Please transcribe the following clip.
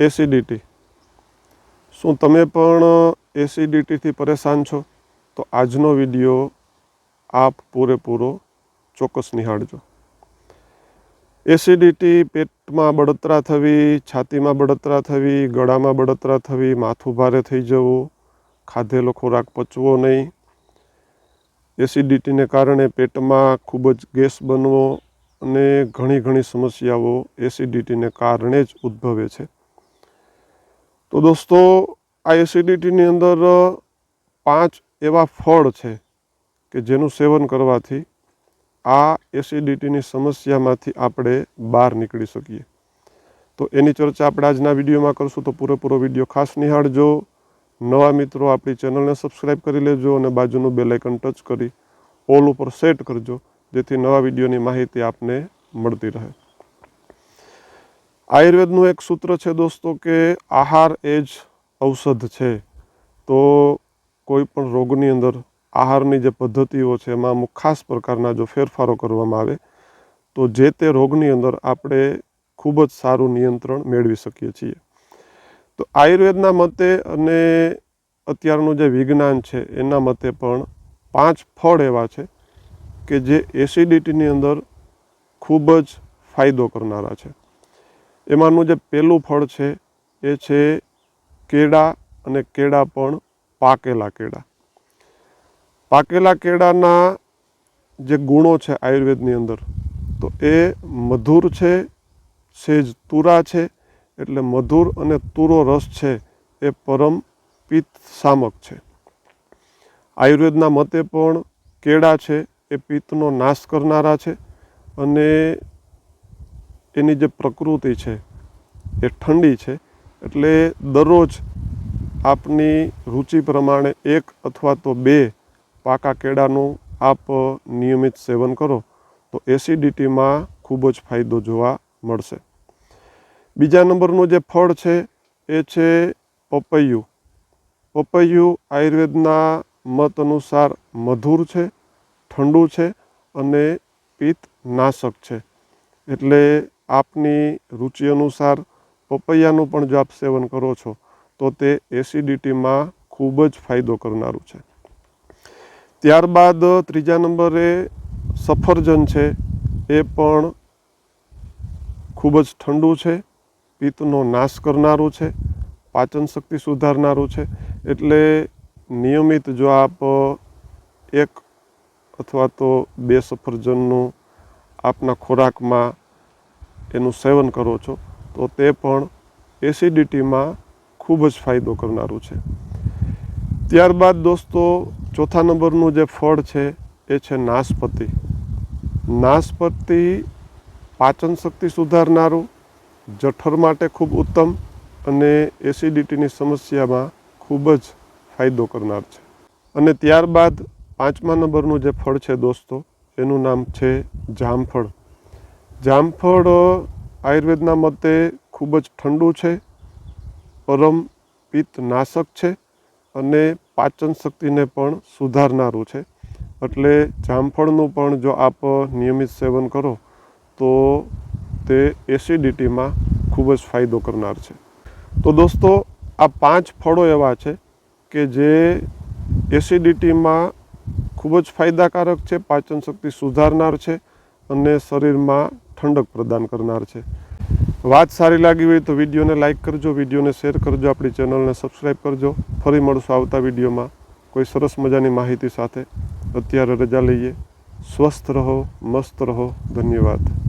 Acidity. શું તમે પણ એસિડિટીથી પરેશાન છો? તો આજનો વીડિયો આપ પૂરેપૂરો ચોક્કસ નિહાળજો. એસિડિટી પેટમાં બળતરા થવી, છાતીમાં બળતરા થવી, ગળામાં બળતરા થવી, માથું ભારે થઈ જવું, ખાધેલો ખોરાક પચવો નહીં. એસિડિટીને કારણે પેટમાં ખૂબ જ ગેસ બનવો અને ઘણી ઘણી સમસ્યાઓ એસિડિટીને કારણે જ ઉદ્ભવે છે. તો દોસ્તો, આ એસિડિટીની અંદર પાંચ એવા ફળ છે કે જેનું સેવન કરવાથી આ એસિડિટીની સમસ્યામાંથી આપણે બહાર નીકળી શકીએ. તો એની ચર્ચા આપણે આજના વિડીયોમાં કરશું. તો પૂરેપૂરો વીડિયો ખાસ નિહાળજો. નવા મિત્રો આપણી ચેનલને સબસ્ક્રાઈબ કરી લેજો અને બાજુનું બેલ આઇકન ટચ કરી ઓલ ઉપર સેટ કરજો, જેથી નવા વિડીયોની માહિતી આપને મળતી રહે. આયુર્વેદનું એક સૂત્ર છે દોસ્તો કે આહાર એ જ ઔષધ છે. તો કોઈ પણ રોગની અંદર આહારની જે પદ્ધતિઓ છે એમાં અમુક ખાસ પ્રકારના જો ફેરફારો કરવામાં આવે, તો જે તે રોગની અંદર આપણે ખૂબ જ સારું નિયંત્રણ મેળવી શકીએ છીએ. તો આયુર્વેદના મતે અને અત્યારનું જે વિજ્ઞાન છે એના મતે પણ પાંચ ફળ એવા છે કે જે એસિડિટીની અંદર ખૂબ જ ફાયદો કરનારા છે. એમાંનું જે પહેલું ફળ છે, એ છે કેળા અને કેળા પણ પાકેલા કેળા. પાકેલા કેળાના જે ગુણો છે આયુર્વેદની અંદર, તો એ મધુર છે, સેજ તુરા છે, એટલે મધુર અને તુરો રસ છે, એ પરમ પિત્ત શામક છે. આયુર્વેદના મતે પણ કેળા છે, એ પિત્તનો નાશ કરનારા છે અને એની જે પ્રકૃતિ છે, એ ઠંડી છે, એટલે દરરોજ આપની રુચિ પ્રમાણે એક અથવા તો બે પાકા કેળાનું આપ નિયમિત સેવન કરો, તો એસિડિટીમાં ખૂબ જ ફાયદો જોવા મળશે. બીજા નંબરનું જે ફળ છે, એ છે પપૈયું. પપૈયું આયુર્વેદના મત અનુસાર મધુર છે, ઠંડુ છે અને પિત્ત નાશક છે. એટલે આપની રુચિ અનુસાર પપૈયાનું પણ જો આપ સેવન કરો છો, તો તે એસિડિટીમાં ખૂબ જ ફાયદો કરનારું છે. ત્યારબાદ ત્રીજા નંબરે સફરજન છે, એ પણ ખૂબ જ ઠંડુ છે, પિત્તનો નાશ કરનારું છે, પાચન શક્તિ સુધારનારું છે, એટલે નિયમિત જો આપ એક અથવા તો બે સફરજનનું આપના ખોરાકમાં એનું સેવન કરો છો, તો તે પણ એસિડિટીમાં ખૂબ જ ફાયદો કરનારું છે. ત્યારબાદ દોસ્તો, ચોથા નંબરનું જે ફળ છે, એ છે નાસપતિ નાસપતિ પાચન શક્તિ સુધારનારું, જઠર માટે ખૂબ ઉત્તમ અને એસિડિટીની સમસ્યામાં ખૂબ જ ફાયદો કરનાર છે. અને ત્યારબાદ પાંચમા નંબરનું જે ફળ છે દોસ્તો, એનું નામ છે જામફળ. જામફળ આયુર્વેદના મતે ખૂબ જ ઠંડુ છે, પરમ પિત્ત નાશક છે અને પાચન શક્તિને પણ સુધારનારું છે. એટલે જામફળનું પણ જો આપ નિયમિત સેવન કરો, તો તે એસિડિટીમાં ખૂબ જ ફાયદો કરનાર છે. તો દોસ્તો, આ પાંચ ફળો એવા છે કે જે એસિડિટીમાં ખૂબ જ ફાયદાકારક છે, પાચન શક્તિ સુધારનાર છે અને શરીરમાં ઠંડક પ્રદાન કરનાર છે. વાત સારી લાગી હોય તો વિડીયોને લાઇક કરજો, વિડીયોને શેર કરજો, આપણી ચેનલને સબસ્ક્રાઈબ કરજો. ફરી મળશું આવતા વિડીયોમાં. કોઈ સરસ મજાની માહિતી સાથે. અત્યારે રજા લઈએ. સ્વસ્થ રહો, મસ્ત રહો. ધન્યવાદ.